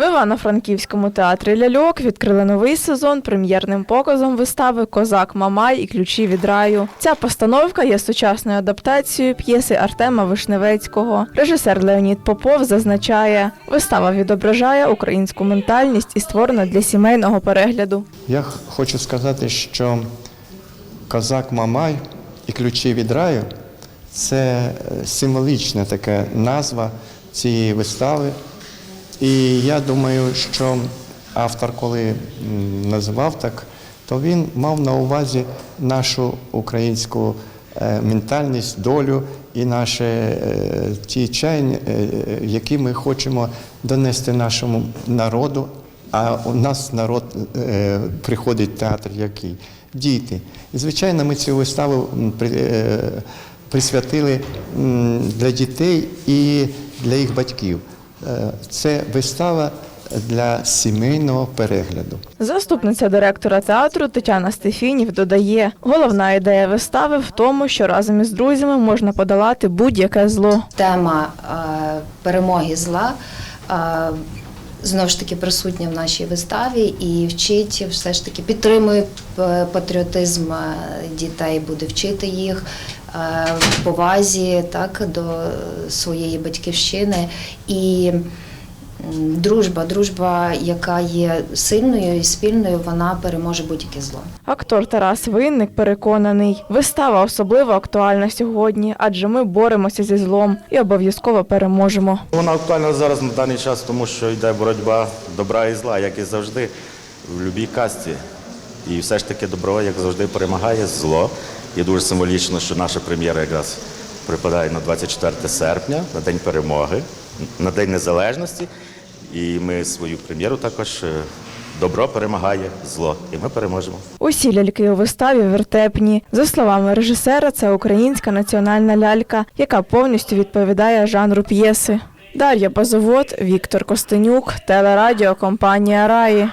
В Івано-Франківському театрі ляльок відкрили новий сезон прем'єрним показом вистави Козак Мамай і ключі від раю. Ця постановка є сучасною адаптацією п'єси Артема Вишневецького. Режисер Леонід Попов зазначає, вистава відображає українську ментальність і створена для сімейного перегляду. Я хочу сказати, що козак Мамай і ключі від раю це символічна така назва цієї вистави. І я думаю, що автор, коли називав так, то він мав на увазі нашу українську е, ментальність, долю і наші е, ті чаяння, е, які ми хочемо донести нашому народу. А у нас народ приходить в театр який? Діти. І, звичайно, ми цю виставу при- присвятили для дітей і для їх батьків. Е, Це вистава для сімейного перегляду. Заступниця директора театру Тетяна Стефінів додає, головна ідея вистави в тому, що разом із друзями можна подолати будь-яке зло. тема е, перемоги зла е, знову ж таки присутня в нашій виставі і вчить все ж таки підтримує патріотизм е, дітей, буде вчити їх в повазі так до своєї батьківщини і. Дружба, дружба, яка є сильною і спільною, вона переможе будь-яке зло. Актор Тарас Винник переконаний, вистава особливо актуальна сьогодні, адже ми боремося зі злом і обов'язково переможемо. Вона актуальна зараз на даний час, тому що йде боротьба добра і зла, як і завжди в будь-якій касті. І все ж таки добро, як завжди, перемагає зло. І дуже символічно, що наша прем'єра якраз припадає на 24 серпня, на День перемоги, на День Незалежності. І ми свою прем'єру також е, добро перемагає зло. І ми переможемо. Усі ляльки у виставі вертепні. За словами режисера, це українська національна лялька, яка повністю відповідає жанру п'єси. Дар'я Базовод, Віктор Костенюк, телерадіо компанія Раї.